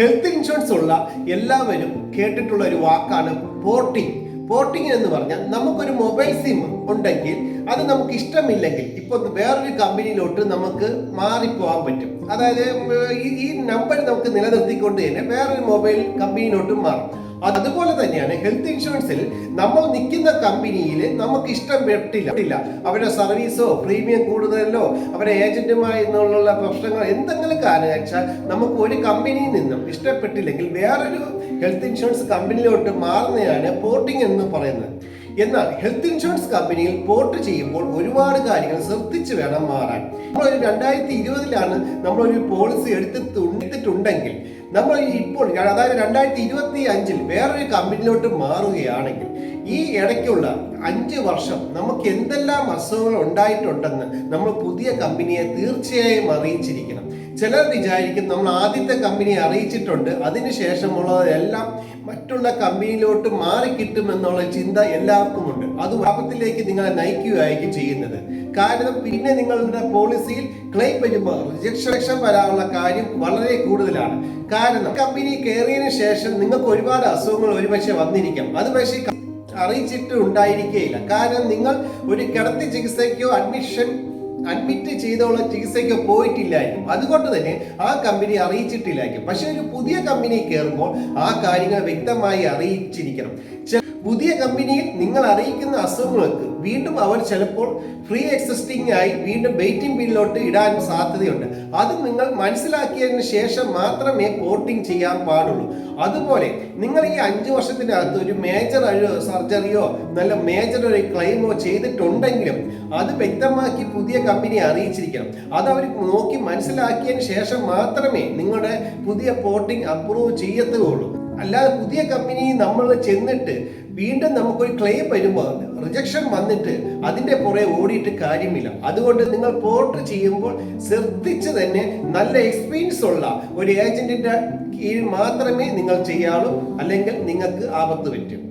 Health insurance ഉള്ള എല്ലാവരും കേട്ടിട്ടുള്ള ഒരു വാക്കാണ് പോർട്ടിംഗ് പോർട്ടിംഗ് എന്ന് പറഞ്ഞാൽ നമുക്കൊരു മൊബൈൽ സിം ഉണ്ടെങ്കിൽ അത് നമുക്ക് ഇഷ്ടമില്ലെങ്കിൽ ഇപ്പൊ വേറൊരു കമ്പനിയിലോട്ട് നമുക്ക് മാറിപ്പോകാൻ പറ്റും. അതായത് ഈ- നമ്പർ നമുക്ക് നിലനിർത്തിക്കൊണ്ട് തന്നെ വേറൊരു മൊബൈൽ കമ്പനിയിലോട്ടും മാറും. അതുപോലെ തന്നെയാണ് ഹെൽത്ത് ഇൻഷുറൻസിൽ നമ്മൾ നിൽക്കുന്ന കമ്പനിയിൽ നമുക്ക് ഇഷ്ടം പെട്ടില്ല. അവരുടെ സർവീസോ പ്രീമിയം കൂടുതലോ അവരുടെ ഏജന്റുമായി നിന്നുള്ള പ്രശ്നങ്ങൾ എന്തെങ്കിലും കാരണവശാൽ നമുക്ക് ഒരു കമ്പനിയിൽ നിന്നും ഇഷ്ടപ്പെട്ടില്ലെങ്കിൽ വേറൊരു ഹെൽത്ത് ഇൻഷുറൻസ് കമ്പനിയിലോട്ട് മാറുന്നതാണ് പോർട്ടിംഗ് എന്ന് പറയുന്നത്. എന്നാൽ ഹെൽത്ത് ഇൻഷുറൻസ് കമ്പനിയിൽ പോർട്ട് ചെയ്യുമ്പോൾ ഒരുപാട് കാര്യങ്ങൾ ശ്രദ്ധിച്ചു വേണം മാറാൻ. നമ്മളൊരു രണ്ടായിരത്തി ഇരുപതിലാണ് നമ്മളൊരു പോളിസി എടുത്തിട്ട് എടുത്തിട്ടുണ്ടെങ്കിൽ നമ്മൾ ഇപ്പോൾ അതായത് രണ്ടായിരത്തി ഇരുപത്തി അഞ്ചിൽ വേറൊരു കമ്പനിയിലോട്ട് മാറുകയാണെങ്കിൽ ഈ ഇടയ്ക്കുള്ള അഞ്ച് വർഷം നമുക്ക് എന്തെല്ലാം അസുഖങ്ങൾ ഉണ്ടായിട്ടുണ്ടെന്ന് നമ്മൾ പുതിയ കമ്പനിയെ തീർച്ചയായും അറിയിച്ചിരിക്കണം. ചിലർ വിചാരിക്കും നമ്മൾ ആദ്യത്തെ കമ്പനി അറിയിച്ചിട്ടുണ്ട്. അതിനുശേഷമുള്ളതെല്ലാം മറ്റുള്ള കമ്പനിയിലോട്ട് മാറിക്കിട്ടും എന്നുള്ള ചിന്ത എല്ലാവർക്കും ഉണ്ട് അത് ലാഭത്തിലേക്ക് നിങ്ങളെ നയിക്കുകയായിരിക്കും ചെയ്യുന്നത്. കാരണം പിന്നെ നിങ്ങളുടെ പോളിസിയിൽ ക്ലെയിം വരുമ്പോൾ റിജക്ഷൻ വരാനുള്ള കാര്യം വളരെ കൂടുതലാണ്. കാരണം കമ്പനി കയറിയതിനു ശേഷം നിങ്ങൾക്ക് ഒരുപാട് അസുഖങ്ങൾ ഒരുപക്ഷെ വന്നിരിക്കാം. അത് പക്ഷേ അറിയിച്ചിട്ട് ഉണ്ടായിരിക്കുകയില്ല കാരണം നിങ്ങൾ ഒരു കിടത്തി ചികിത്സയ്ക്കോ അഡ്മിഷൻ അഡ്മിറ്റ് ചെയ്തോളം ചികിത്സയ്ക്ക് പോയിട്ടില്ലായിരിക്കും. അതുകൊണ്ട് തന്നെ ആ കമ്പനി അറിയിച്ചിട്ടില്ലായിരിക്കും. പക്ഷെ ഒരു പുതിയ കമ്പനി കയറുമ്പോൾ ആ കാര്യങ്ങൾ വ്യക്തമായി അറിയിച്ചിരിക്കണം. ചെ- പുതിയ കമ്പനിയിൽ നിങ്ങൾ അറിയിക്കുന്ന അസുഖങ്ങൾക്ക് വീണ്ടും അവർ ചിലപ്പോൾ ഫ്രീ എക്സിസ്റ്റിംഗ് ആയി വീണ്ടും വെയിറ്റിംഗ് ബില്ലിലോട്ട് ഇടാൻ സാധ്യതയുണ്ട്. അത് നിങ്ങൾ മനസ്സിലാക്കിയതിന് ശേഷം മാത്രമേ പോർട്ടിംഗ് ചെയ്യാൻ പാടുള്ളൂ. അതുപോലെ നിങ്ങൾ ഈ അഞ്ച് വർഷത്തിനകത്ത് ഒരു മേജർ സർജറിയോ നല്ല മേജർ ഒരു ക്ലെയിമോ ചെയ്തിട്ടുണ്ടെങ്കിലും അത് വ്യക്തമാക്കി പുതിയ കമ്പനി അറിയിച്ചിരിക്കണം. അത് അവർ നോക്കി മനസ്സിലാക്കിയതിന് ശേഷം മാത്രമേ നിങ്ങളുടെ പുതിയ പോർട്ടിംഗ് അപ്രൂവ് ചെയ്യത്തുള്ളൂ. അല്ലാതെ പുതിയ കമ്പനി നമ്മൾ ചെന്നിട്ട് വീണ്ടും നമുക്കൊരു ക്ലെയിം വരുമ്പോൾ റിജക്ഷൻ വന്നിട്ട് അതിന്റെ പുറകെ ഓടിയിട്ട് കാര്യമില്ല. അതുകൊണ്ട് നിങ്ങൾ പോർട്ട് ചെയ്യുമ്പോൾ ശ്രദ്ധിച്ച് തന്നെ നല്ല എക്സ്പീരിയൻസ് ഉള്ള ഒരു ഏജന്റിന്റെ കീഴിൽ മാത്രമേ നിങ്ങൾ ചെയ്യാവൂ അല്ലെങ്കിൽ നിങ്ങൾക്ക് ആപത്ത് പറ്റും.